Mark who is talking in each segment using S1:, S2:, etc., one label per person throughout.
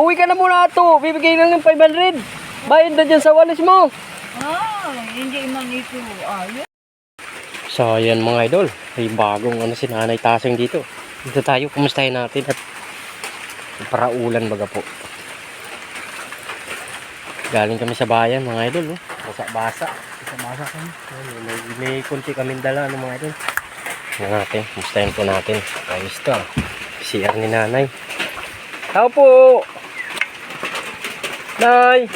S1: Uwi ka na muna ato. Bibigay lang ng 500. Bayad na dyan sa walis mo.
S2: Ah, hindi man ito ayos.
S1: So, ayan mga idol. May bagong ano si Nanay Tasing dito. Dito tayo, kumustahin natin at para ulan baga po. Galing kami sa bayan mga idol. Oh. Basa-basa. Basa-basa kami. May, may kunti kami dala ano mga idol. Tingnan natin, kumustahin po natin. Ayos to. ah. CR ni Nanay. Tao po! Nay!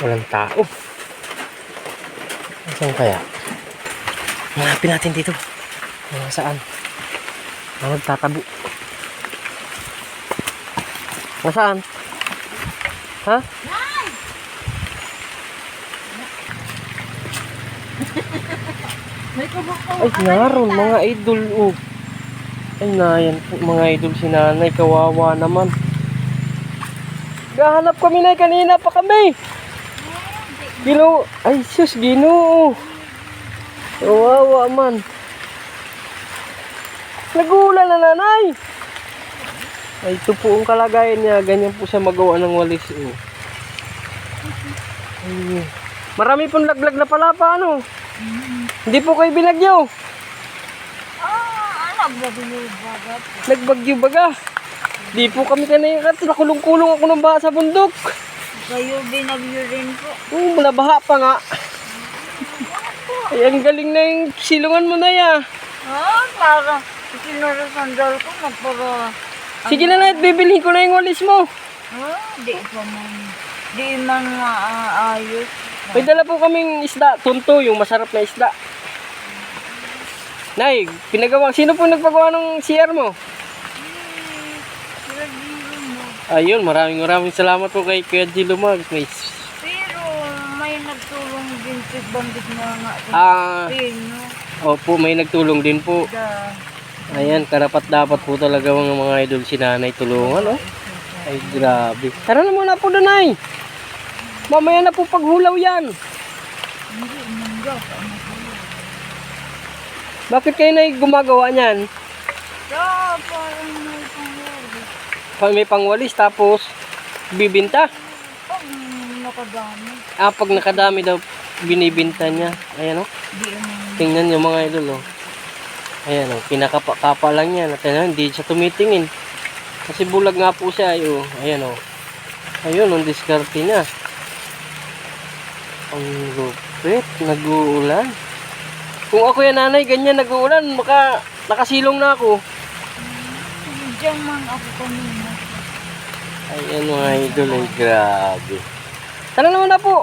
S1: Walang tao. Saan kaya? Hanapin natin dito. Mga saan? Mga nagtatabo. Nasaan? Ha?
S2: May kabako.
S1: Ay, naroon. Mga idol. Oh. Ay, na yan. Mga idol si nanay. Kawawa naman. Gahanap kami na kanina pa kami. Gino. Ay, sus. Gino. Kawawa man. Nagulan na nanay. Ay, ito po ang kalagayan niya. Ganyan po siya magawa ng walis. Oh. Ay, marami pong laglag na pala pa, ano? Hindi po kayo binagyo. Nagbagyo baga. Di po kami kanina kat. Nakulong-kulong ako ng baha sa bundok.
S2: Kayo binagyo rin po.
S1: Oo, malabaha pa nga. Ay, ang galing na yung silungan mo na ya.
S2: Ah, para sinurasandal ko na para...
S1: Sige na na, bibilhin ko na yung walis mo.
S2: Ah, di pa man. Di man maayos.
S1: May dala po kaming isda, tunto, yung masarap na isda. Nay, pinagawa, sino po nagpagawa ng CR mo? Ayun, maraming maraming salamat po kay Kuya Gilo Mags. May,
S2: Pero may nagtulong din si bandit nga.
S1: ah,
S2: Pino.
S1: opo, may nagtulong din po.
S2: Da.
S1: Ayan, karapat dapat po talaga mga mga idol si nanay tulungan, oh. Ay, grabe. Tara na muna po, Danay. Mamaya na po paghulaw yan.
S2: Hindi, mangga.
S1: Bakit kayo na gumagawa niyan?
S2: Da, parang may pangyari.
S1: Pag may pangwalis, tapos bibinta.
S2: Pag nakadami.
S1: Ah, pag nakadami daw, binibinta niya. Ayan, oh.
S2: Di naman.
S1: Tingnan niyo mga idol, oh. Ayan, oh. Pinakapa lang yan. At ayan, hindi siya tumitingin. Kasi bulag nga po siya, ay, oh. Ayan, oh. Ayun, ang diskarte niya. Ang lupit, nag-uulan. Kung ako yan nanay, ganyan nag-uulan, baka nakasilong na ako.
S2: Diyan man ako kanina.
S1: Ayan mga idol, ay grabe. Tara naman na po.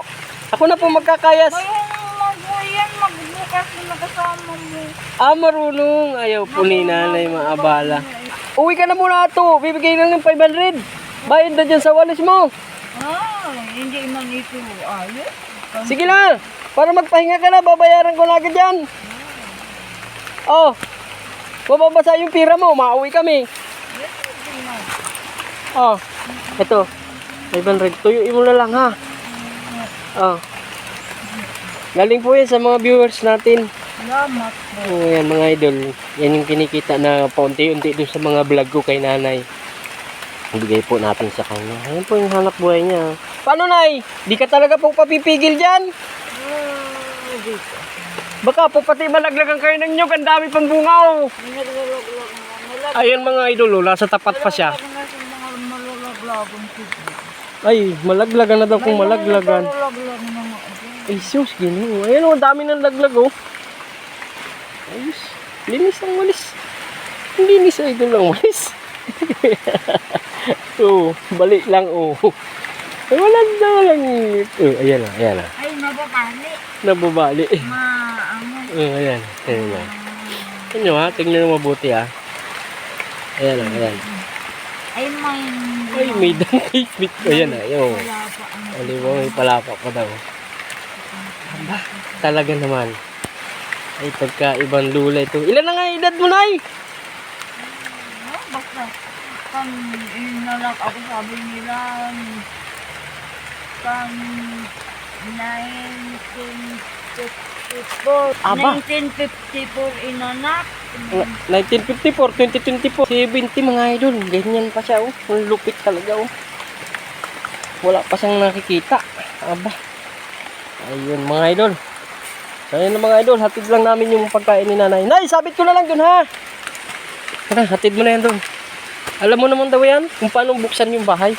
S1: Ako na po magkakayas.
S2: Mayroong mag-uyan, magbukas na nakasama mo.
S1: Ah, marunong. Ayaw po ni nanay maabala. Uwi ka na muna ato. Bibigay lang ng 500. Bayad na dyan sa walis mo.
S2: Ah, hindi man ito ayos.
S1: Sige na. Para magpahinga ka na, babayaran ko na agad yan. Oh. Mababasa yung pira mo, mauwi kami. Oh. Ito. 500. Tuyuin mo na lang ha. Oh. Galing po yan sa mga viewers natin.
S2: Salamat.
S1: Oo, yan mga idol. Yan yung kinikita na paunti-unti doon sa mga vlog ko kay nanay. Bigay po natin sa kanya. Ayan po yung hanap buhay niya. Paano nay? Di ka talaga po papipigil dyan?
S2: Ah, dito.
S1: Baka po pati malaglagan kayo ng nyog. Ang dami pang bunga oh.
S2: Na.
S1: Ayan mga idol oh. Nasa tapat pa siya.
S2: Na.
S1: Ay, malaglagan na daw kung malaglagan.
S2: Na.
S1: Ay, sus, ginoo. Ayan oh, ang dami ng laglag oh. Ayos. Linis ang walis. Linis ang idol ang walis. oh, balik lang oh. Ay, wala na lang. Oh, ayan oh, ayan oh.
S2: Ay, mababali.
S1: Nababali.
S2: Ma, ano.
S1: Oh, ayan. Ayan na. Tingnan ha, tingnan mo mabuti ha. Ayan oh, ayan.
S2: Ay, may...
S1: Ay, may dangkay fit. Ayan ah, ayan oh. O, di ba, may palapa pa daw. Aba, talaga naman. Ay, pagka ibang lula ito. Ilan na nga edad mo, Nay?
S2: No, basta pang inalak ako sabi nila pang 1954
S1: Aba.
S2: 1954 inanak
S1: 1954, 2024, 70 mga idol. Ganyan pa siya, oh. Ang lupit talaga, oh. Wala pa siyang nakikita. Aba. Ayun, mga idol. So, ayun mga idol. Hatid lang namin yung pagkain ni nanay. Nay, sabit ko na lang dun, ha? Tara, hatid mo na yan dun. Alam mo naman daw yan kung paano buksan yung bahay.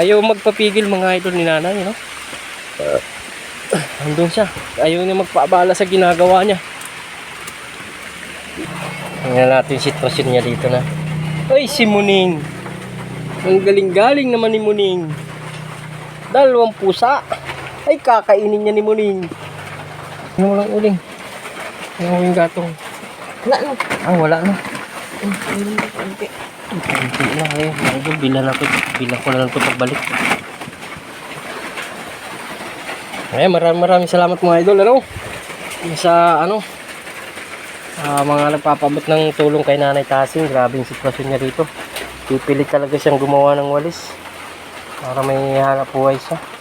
S1: Ayaw magpapigil mga idol ni nanay, no? Uh, andun siya. Ayaw niya magpaabala sa ginagawa niya. Tingnan natin yung sitwasyon niya dito na. Ay, si Muning. Ang galing-galing naman ni Muning. Dalawang pusa. Ay, kakainin niya ni Muning. Ano mo lang uling? Ano mo yung gatong?
S2: Wala na.
S1: Ah, wala na.
S2: Konti.
S1: Hindi na eh. Na to. Bilan ko na lang to pagbalik. Eh, maraming maraming salamat mga idol. Ano? Sa ano? ah, mga nagpapabot ng tulong kay Nanay Tasing. Grabe yung sitwasyon niya dito. Pipilit talaga siyang gumawa ng walis. Para may hanap buhay siya.